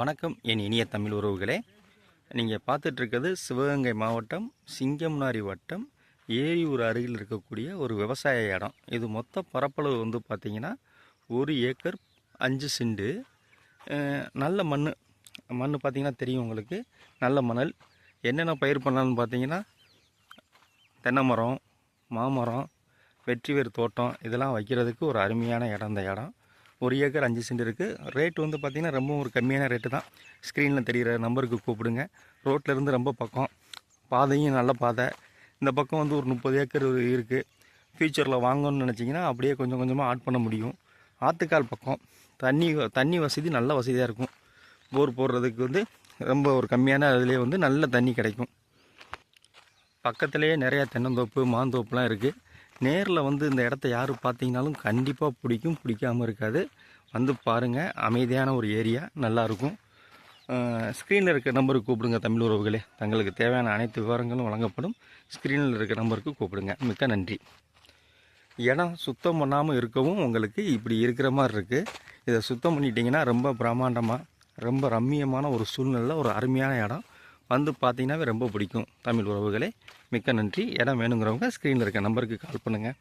வணக்கம் என் இனிய தமிழ் உறவுகளே. நீங்கள் பார்த்துட்ருக்கிறது சிவகங்கை மாவட்டம் சிங்கம்னாரி வட்டம் ஏரியூர் அருகில் இருக்கக்கூடிய ஒரு விவசாய இடம். இது மொத்த பரப்பளவு வந்து பார்த்திங்கன்னா ஒரு ஏக்கர் அஞ்சு செண்டு. நல்ல மண் மண் பார்த்திங்கன்னா தெரியும் உங்களுக்கு. நல்ல மணல். என்னென்ன பயிர் பண்ணலாம்னு பார்த்தீங்கன்னா தென்னை மரம் மாமரம் வெற்றிவேர் தோட்டம் இதெல்லாம் வைக்கிறதுக்கு ஒரு அருமையான இடம் இந்த இடம். ஒரு ஏக்கர் அஞ்சு சென்ட் இருக்குது ரேட் வந்து பார்த்திங்கன்னா ரொம்ப ஒரு கம்மியான ரேட்டு தான். ஸ்க்ரீனில் தெரிகிற நம்பருக்கு கூப்பிடுங்க. ரோட்ல இருந்து ரொம்ப பக்கம். பாதையும் நல்ல பாதை. இந்த பக்கம் வந்து ஒரு முப்பது ஏக்கர் இருக்குது ஃப்யூச்சரில் வாங்கணும்னு நினச்சிங்கன்னா அப்படியே கொஞ்சம் கொஞ்சமாக ஆட் பண்ண முடியும். ஆற்றுக்கால் பக்கம். தண்ணி தண்ணி வசதி நல்ல வசதியாக இருக்கும். போர் போடுறதுக்கு வந்து ரொம்ப ஒரு கம்மியான அதுலேயே வந்து நல்ல தண்ணி கிடைக்கும். பக்கத்துலேயே நிறையா தென்னந்தோப்பு மாந்தோப்புலாம் இருக்குது நேரில் வந்து இந்த இடத்த யார் பார்த்தீங்கனாலும் கண்டிப்பாக பிடிக்கும் பிடிக்காம இருக்காது. வந்து பாருங்கள் அமைதியான ஒரு ஏரியா நல்லாயிருக்கும் ஸ்க்ரீனில் இருக்க நம்பருக்கு கூப்பிடுங்க தமிழ் உறவுகளே. தங்களுக்கு தேவையான அனைத்து விவரங்களும் வழங்கப்படும். ஸ்க்ரீனில் இருக்க நம்பருக்கு கூப்பிடுங்க. மிக்க நன்றி. இடம் சுத்தம் பண்ணாமல் இருக்கவும் உங்களுக்கு இப்படி இருக்கிற மாதிரி இருக்குது இதை சுத்தம் பண்ணிட்டீங்கன்னா ரொம்ப பிரம்மாண்டமாக ரொம்ப ரம்மியமான ஒரு சூழ்நிலை ஒரு அருமையான இடம். வந்து பார்த்தீங்கன்னாவே ரொம்ப பிடிக்கும் தமிழ் உறவுகளே. மிக்க நன்றி. இடம் வேணுங்கிறவங்க ஸ்க்ரீனில் இருக்க நம்பருக்கு கால் பண்ணுங்கள்